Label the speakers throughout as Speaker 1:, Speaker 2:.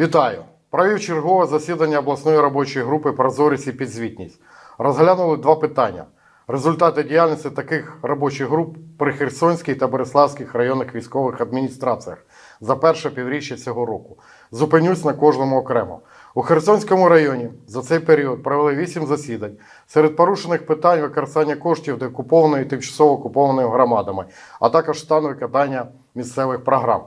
Speaker 1: Вітаю! Провів чергове засідання обласної робочої групи Прозорість і підзвітність. Розглянули два питання: результати діяльності таких робочих груп при Херсонській та Береславських районних військових адміністраціях за перше півріччя цього року. Зупинюсь на кожному окремо. У Херсонському районі за цей період провели вісім засідань. Серед порушених питань використання коштів деокупованої і тимчасово окупованими громадами, а також стану виконання місцевих програм.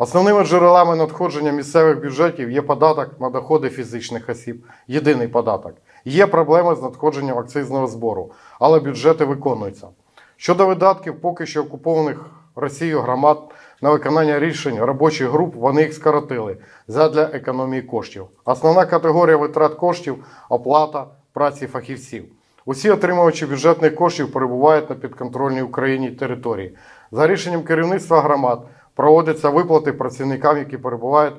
Speaker 1: Основними джерелами надходження місцевих бюджетів є податок на доходи фізичних осіб, єдиний податок. Є проблеми з надходженням акцизного збору, але бюджети виконуються. Щодо видатків поки що окупованих Росією громад на виконання рішень робочих груп, вони їх скоротили задля економії коштів. Основна категорія витрат коштів оплата праці фахівців. Усі отримувачі бюджетних коштів перебувають на підконтрольній Україні території. За рішенням керівництва громад проводяться виплати працівникам, які перебувають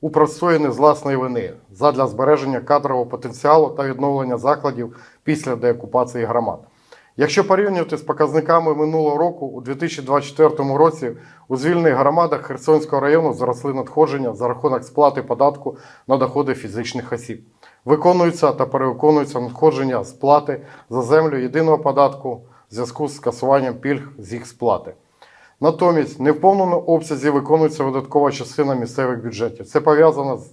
Speaker 1: у простої не з власної вини задля збереження кадрового потенціалу та відновлення закладів після деокупації громад. Якщо порівнювати з показниками минулого року, у 2024 році у звільнених громадах Херсонського району зросли надходження за рахунок сплати податку на доходи фізичних осіб. Виконуються та перевиконуються надходження сплати за землю єдиного податку в зв'язку з скасуванням пільг з їх сплати. Натомість не в повному обсязі виконується видаткова частина місцевих бюджетів. Це пов'язано з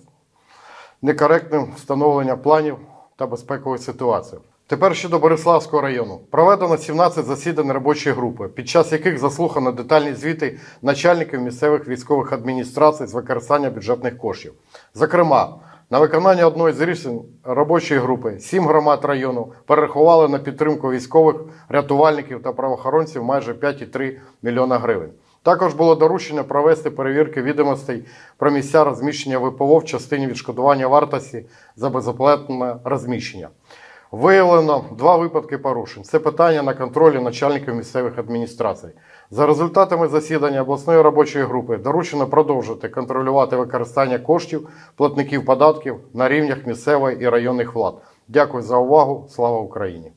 Speaker 1: некоректним встановленням планів та безпековою ситуацією. Тепер щодо Бориславського району. Проведено 17 засідань робочої групи, під час яких заслухано детальні звіти начальників місцевих військових адміністрацій з використання бюджетних коштів. Зокрема, на виконання одної з рішень робочої групи сім громад району перерахували на підтримку військових рятувальників та правоохоронців майже 5,3 мільйона гривень. Також було доручення провести перевірки відомостей про місця розміщення ВПО в частині відшкодування вартості за безоплатне розміщення. Виявлено два випадки порушень. Це питання на контролі начальників місцевих адміністрацій. За результатами засідання обласної робочої групи доручено продовжити контролювати використання коштів платників податків на рівнях місцевої і районних влад. Дякую за увагу. Слава Україні!